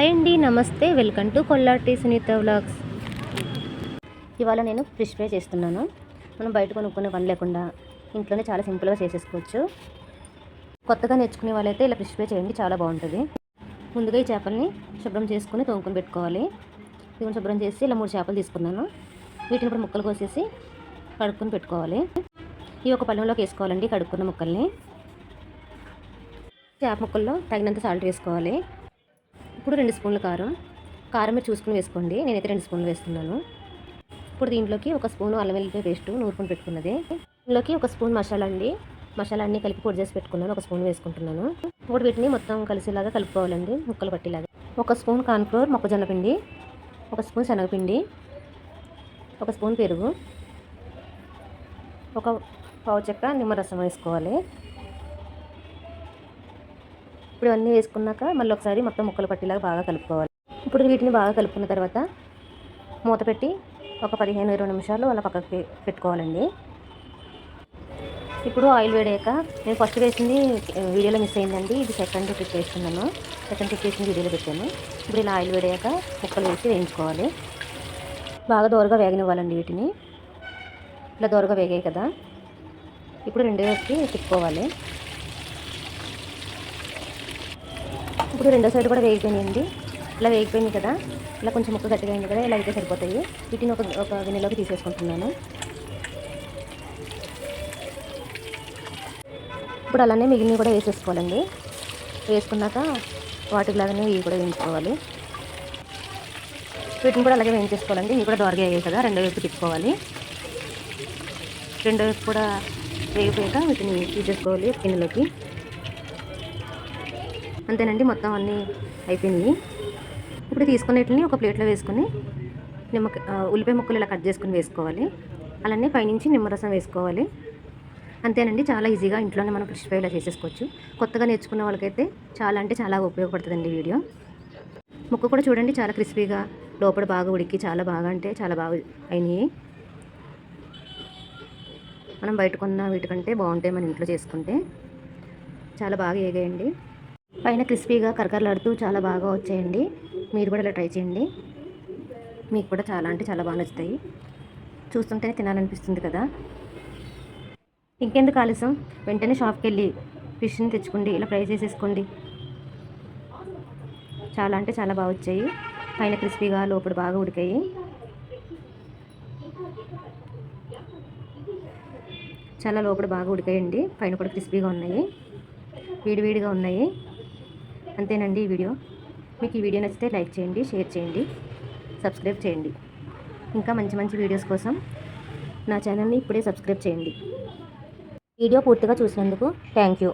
Hi అండి నమస్తే. Welcome to Kollati Sunitha vlogs. ఇవాళ నేను ఫిష్ ఫ్రై చేస్తున్నాను. మనం బయట కొనుక్కునే పని లేకుండా ఇంట్లోనే చాలా సింపుల్గా చేసేసుకోవచ్చు. కొత్తగా నేర్చుకునే వాళ్ళైతే ఇలా ఫిష్ ఫ్రై చేయండి చాలా బాగుంటుంది. ముందుగా ఈ చేపల్ని శుభ్రం చేసుకుని తోముకొని పెట్టుకోవాలి. ఇవి శుభ్రం చేసి ఇలా మూడు చేపలు తీసుకున్నాను. వీటిని ఇప్పుడు ముక్కలు కోసేసి కడుక్కొని పెట్టుకోవాలి. ఇవి ఒక పళ్ళెంలోకి వేసుకోవాలండి కడుక్కున్న ముక్కల్ని. చేప ముక్కల్లో తగినంత సాల్ట్ వేసుకోవాలి. ఇప్పుడు రెండు స్పూన్ల కారం. కారం మీరు చూసుకుని వేసుకోండి. నేనైతే రెండు స్పూన్లు వేస్తున్నాను. ఇప్పుడు దీంట్లోకి ఒక స్పూన్ అల్లం వెల్లుల్లి పేస్ట్ నూరుకుని పెట్టుకున్నది. దీంట్లోకి ఒక స్పూన్ మసాలా అండి. మసాలా అన్నీ కలిపి పొడి చేసి పెట్టుకున్నాను. ఒక స్పూన్ వేసుకుంటున్నాను. ఇప్పుడు వీటిని మొత్తం కలిసేలాగా కలుపుకోవాలండి. ముక్కలు పట్టేలాగా. ఒక స్పూన్ కార్న్ఫ్లోర్ మొక్కజొన్న పిండి. ఒక స్పూన్ శనగపిండి. ఒక స్పూన్ పెరుగు. ఒక పావు చెక్క నిమ్మరసం వేసుకోవాలి. ఇప్పుడు అన్నీ వేసుకున్నాక మళ్ళీ ఒకసారి మొత్తం ముక్కలు పట్టేలాగా బాగా కలుపుకోవాలి. ఇప్పుడు వీటిని బాగా కలుపుకున్న తర్వాత మూత పెట్టి ఒక పదిహేను ఇరవై నిమిషాలు అలా పక్కకి పెట్టుకోవాలండి. ఇప్పుడు ఆయిల్ వేడాక నేను ఫస్ట్ వేసింది వీడియోలో మిస్ అయిందండి. ఇది సెకండ్ ట్రిప్ వేస్తున్నాను సెకండ్ ట్రిప్ వేసింది వీడియోలో పెట్టాను. ఇప్పుడు ఇలా ఆయిల్ వేడాక ముక్కలు వేసి వేయించుకోవాలి. బాగా దోరగా వేగనివ్వాలండి వీటిని. ఇలా దోరగా వేగాయి కదా. ఇప్పుడు రెండు వేసి తిప్పుకోవాలి. ఇప్పుడు రెండో సైడ్ కూడా వేగిపోయినాయండి. ఇలా వేగిపోయింది కదా. ఇలా కొంచెం ముక్క గట్టిగా అయింది కదా ఇలా అయితే సరిపోతాయి. వీటిని ఒక ఒక గిన్నెలోకి తీసేసుకుంటున్నాను. ఇప్పుడు అలానే మిగిలినవి కూడా వేసేసుకోవాలండి. వేసుకున్నాక వాటిలాగానే ఇవి కూడా వేయించుకోవాలి. వీటిని కూడా అలాగే వేయించేసుకోవాలండి. ఇవి కూడా దోరగా అయ్యాయి కదా రెండో వైపు తిప్పుకోవాలి. రెండో వైపు కూడా వేగిపోయాక వీటిని తీసేసుకోవాలి గిన్నెలోకి. అంతేనండి మొత్తం అన్నీ అయిపోయినాయి. ఇప్పుడు తీసుకునేటిని ఒక ప్లేట్లో వేసుకొని నిమ్మ ఉల్లిపాయ ముక్కలు ఇలా కట్ చేసుకుని వేసుకోవాలి. అలానే పైనుంచి నిమ్మరసం వేసుకోవాలి. అంతేనండి చాలా ఈజీగా ఇంట్లోనే మనం ఫిష్ ఫ్రై ఇలా చేసేసుకోవచ్చు. కొత్తగా నేర్చుకున్న వాళ్ళకైతే చాలా అంటే చాలా ఉపయోగపడుతుందండి వీడియో. ముక్క కూడా చూడండి చాలా క్రిస్పీగా లోపల బాగా ఉడికి చాలా బాగా అంటే చాలా బాగా అయినాయి. మనం బయట కొన్న వీటికంటే బాగుంటాయి మన ఇంట్లో చేసుకుంటే. చాలా బాగా ఏగాయండి. పైన క్రిస్పీగా కరకరలాడుతూ చాలా బాగా వచ్చాయండి. మీరు కూడా ఇలా ట్రై చేయండి. మీకు కూడా చాలా అంటే చాలా బాగా నచ్చుతాయి. చూస్తుంటేనే తినాలనిపిస్తుంది కదా. ఇంకెందుకు ఆలస్యం? వెంటనే షాప్కి వెళ్ళి ఫిష్ని తెచ్చుకోండి. ఇలా ఫ్రై చేసేసుకోండి. చాలా అంటే చాలా బాగా వచ్చాయి. పైన క్రిస్పీగా లోపల బాగా ఉడికాయి. చాలా లోపల బాగా ఉడికాయండి. పైన కూడా క్రిస్పీగా ఉన్నాయి. వేడివేడిగా ఉన్నాయి. అంతేనండి ఈ వీడియో. మీకు ఈ వీడియో నచ్చితే లైక్ చేయండి షేర్ చేయండి సబ్స్క్రైబ్ చేయండి. ఇంకా మంచి మంచి వీడియోస్ కోసం నా ఛానల్ని ఇప్పుడే సబ్స్క్రైబ్ చేయండి. వీడియో పూర్తిగా చూసినందుకు థ్యాంక్ యూ.